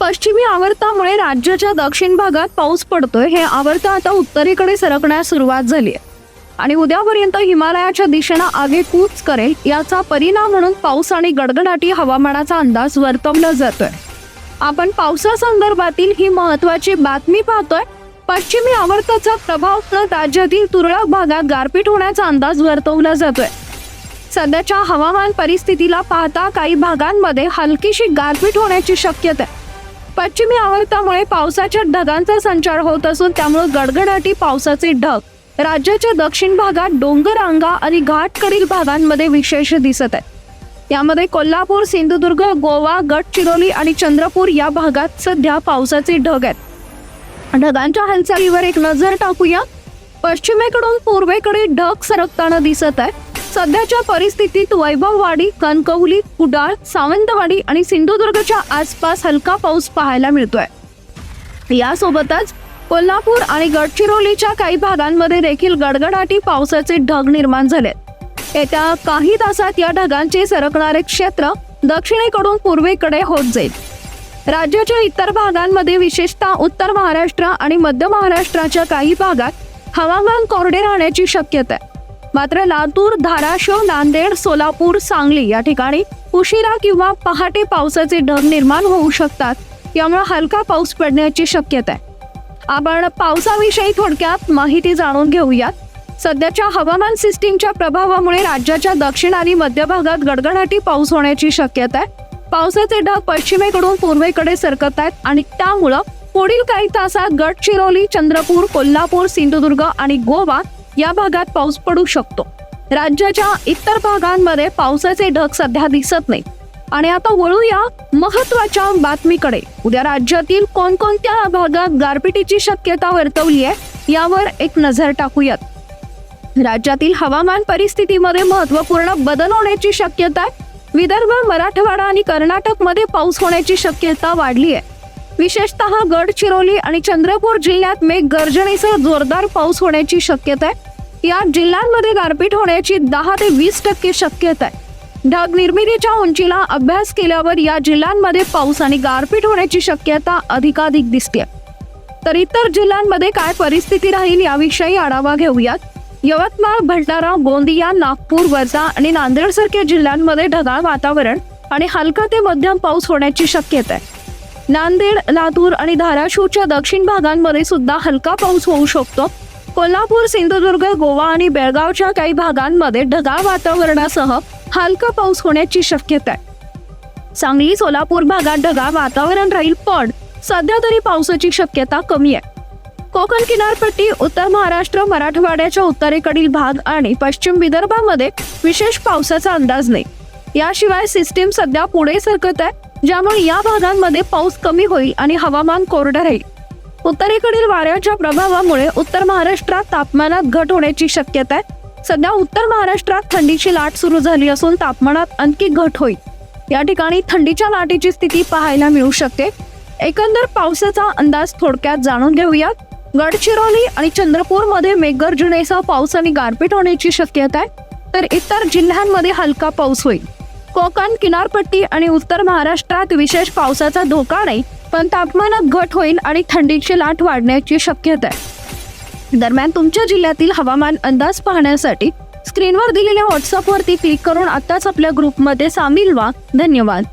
पश्चिमी आवर्तामुळे राज्याच्या दक्षिण भागात पाऊस पडतोय. हे आवर्त आता उत्तरेकडे सरकण्यास सुरुवात झाली आहे आणि उद्यापर्यंत हिमालयाच्या दिशेनं आगेकूच करेल. याचा परिणाम म्हणून पाऊस आणि गडगडाटी हवामानाचा अंदाज वर्तवला जातोय. आपण पावसासंदर्भातील ही महत्वाची बातमी पाहतोय. पश्चिमी आवर्ताचा प्रभाव राज्यातील तुरळक भागात गारपीट होण्याचा अंदाज वर्तवला जातोय. सध्याच्या हवामान परिस्थितीला पाहता काही भागांमध्ये हलकीशी गारपीट होण्याची शक्यता आहे. पश्चिमी आवर्तामुळे पावसाच्या ढगांचा संचार होत असून त्यामुळे गडगडाटी पावसाचे ढग. राज्याच्या दक्षिण भागात डोंगररांगा आणि घाटकडील भागांमध्ये विशेष दिसत आहे. यामध्ये कोल्हापूर सिंधुदुर्ग गोवा गडचिरोली आणि चंद्रपूर या भागात सध्या पावसाचे ढग आहेत. ढगांच्या हालचालीवर एक नजर टाकूया. पश्चिमेकडून पूर्वेकडे ढग सरकताना दिसत आहे. सध्याच्या परिस्थितीत वैभववाडी कणकवली कुडाळ सावंतवाडी आणि सिंधुदुर्गच्या आसपास हलका पाऊस पाहायला मिळतोय. यासोबतच कोल्हापूर आणि गडचिरोलीच्या काही भागांमध्ये देखील गडगडाटी पावसाचे ढग निर्माण झाले येत्या काही तासात या ढगांचे सरकणारे क्षेत्र दक्षिणेकडून पूर्वेकडे होत जाईल. राज्याच्या इतर भागांमध्ये विशेषतः उत्तर महाराष्ट्र आणि मध्य महाराष्ट्राच्या काही भागात हवामान कोरडे राहण्याची शक्यता आहे. मात्र लातूर धाराशिव नांदेड सोलापूर सांगली या ठिकाणी उशिरा किंवा पहाटे पावसाचे ढग निर्माण होऊ शकतात. यामुळे हलका पाऊस पडण्याची शक्यता आहे. आपण पावसाविषयी थोडक्यात माहिती जाणून घेऊयात. सध्याच्या हवामान सिस्टीमच्या प्रभावामुळे राज्याच्या दक्षिण आणि मध्य भागात गडगडाटी पाऊस होण्याची शक्यता आहे. पावसाचे ढग पश्चिमेकडून पूर्वेकडे सरकत आहेत आणि त्यामुळं पुढील काही तासात गडचिरोली चंद्रपूर कोल्हापूर सिंधुदुर्ग आणि गोवा या भागात पाऊस पडू शकतो. राज्याच्या इतर भागांमध्ये पावसाचे ढग सध्या दिसत नाही आणि आता वळूया महत्त्वाच्या बातमीकडे. उद्या राज्यातील कोणकोणत्या भागात गारपिटीची शक्यता वर्तवली आहे यावर एक नजर टाकूयात. राज्यातील हवामान परिस्थितीमध्ये महत्त्वपूर्ण बदल होण्याची शक्यता आहे. विदर्भ मराठवाडा आणि कर्नाटकमध्ये पाऊस होण्याची शक्यता वाढली आहे. विशेषतः गडचिरोली आणि चंद्रपूर जिल्ह्यात मेघ गर्जनेसह जोरदार पाऊस होण्याची शक्यता आहे. या जिल्ह्यांमध्ये गारपीट होण्याची दहा ते वीस टक्के शक्यता आहे. ढग निर्मितीच्या उंचीला अभ्यास केल्यावर या जिल्ह्यांमध्ये पाऊस आणि गारपीट होण्याची शक्यता अधिकाधिक दिसते तर इतर जिल्ह्यांमध्ये काय परिस्थिती राहील याविषयी आढावा घेऊयात. यवतमाळ भंडारा गोंदिया नागपूर वर्धा आणि नांदेडसारख्या जिल्ह्यांमध्ये ढगाळ वातावरण आणि हलका ते मध्यम पाऊस होण्याची शक्यता आहे. नांदेड लातूर आणि धाराशिवच्या दक्षिण भागांमध्ये सुद्धा हलका पाऊस होऊ शकतो. कोल्हापूर सिंधुदुर्ग गोवा आणि बेळगावच्या काही भागांमध्ये ढगाळ वातावरणासह हलका पाऊस होण्याची शक्यता आहे. सांगली सोलापूर भागात ढगाळ वातावरण राहील पण सध्या तरी पावसाची शक्यता कमी आहे. कोकण किनारपट्टी उत्तर महाराष्ट्र मराठवाड्याच्या उत्तरेकडील भाग आणि पश्चिम विदर्भामध्ये विशेष पावसाचा अंदाज नाही. याशिवाय सिस्टीम सध्या पुढे सरकत आहे. ज्यामुळे या भागांमध्ये पाऊस कमी होईल आणि हवामान कोरडं राहील. उत्तरेकडील वाऱ्याच्या प्रभावामुळे उत्तर महाराष्ट्रात तापमानात घट होण्याची शक्यता आहे. सध्या उत्तर महाराष्ट्रात थंडीची लाट सुरू झाली असून तापमानात आणखी घट होईल. या ठिकाणी थंडीच्या लाटेची स्थिती पाहायला मिळू शकते. एकंदर पावसाचा अंदाज थोडक्यात जाणून घेऊयात. गडचिरोली आणि चंद्रपूरमध्ये मेघगर्जनेसह पाऊस आणि गारपीट होण्याची शक्यता आहे. तर इतर जिल्ह्यांमध्ये हलका पाऊस होईल. कोकण किनारपट्टी आणि उत्तर महाराष्ट्रात विशेष पावसाचा धोका नाही पण तापमानात घट होईल आणि थंडीची लाट वाढण्याची शक्यता आहे. दरम्यान तुमच्या जिल्ह्यातील हवामान अंदाज पाहण्यासाठी स्क्रीनवर दिलेल्या व्हॉट्सअपवरती क्लिक करून आत्ताच आपल्या ग्रुपमध्ये सामील व्हा. धन्यवाद.